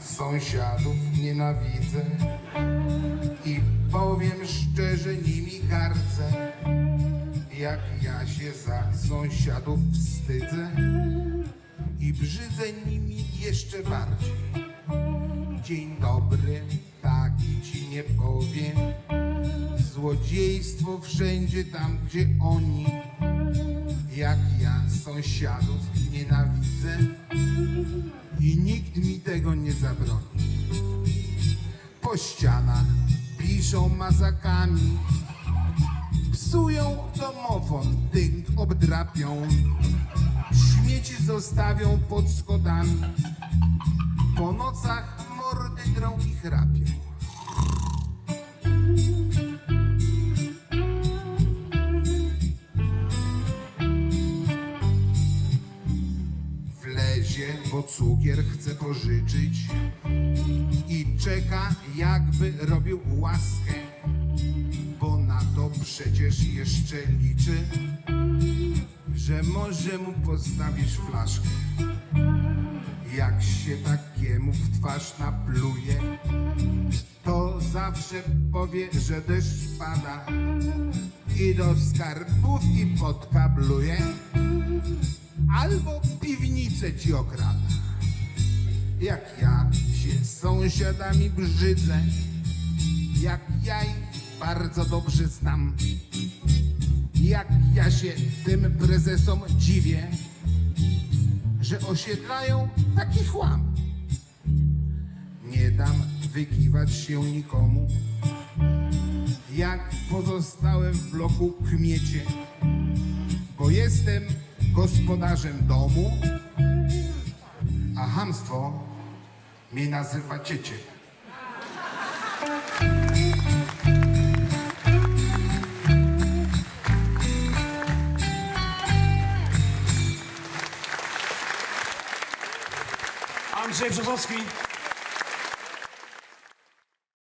sąsiadów nienawidzę i powiem szczerze, nimi gardzę. Jak ja się za sąsiadów wstydzę i brzydzę nimi jeszcze bardziej. Dzień dobry, taki ci nie powiem. Złodziejstwo wszędzie tam, gdzie oni. Jak ja sąsiadów nienawidzę i nikt mi tego nie zabroni. Po ścianach piszą mazakami, psują domofon, tynk obdrapią, śmieci zostawią pod schodami, po nocach mordy drą i chrapią. Bo cukier chce pożyczyć i czeka, jakby robił łaskę, bo na to przecież jeszcze liczy, że może mu postawisz flaszkę. Jak się takiemu w twarz napluje, to zawsze powie, że deszcz pada i do skarbówki podkabluje albo piwnicę ci okrada. Jak ja się sąsiadami brzydzę, jak ja ich bardzo dobrze znam, jak ja się tym prezesom dziwię, że osiedlają taki chłam. Nie dam wykiwać się nikomu, jak pozostałe w bloku kmiecie, bo jestem gospodarzem domu, a hamstwo mnie nazywa ciecie. Andrzej Brzozowski.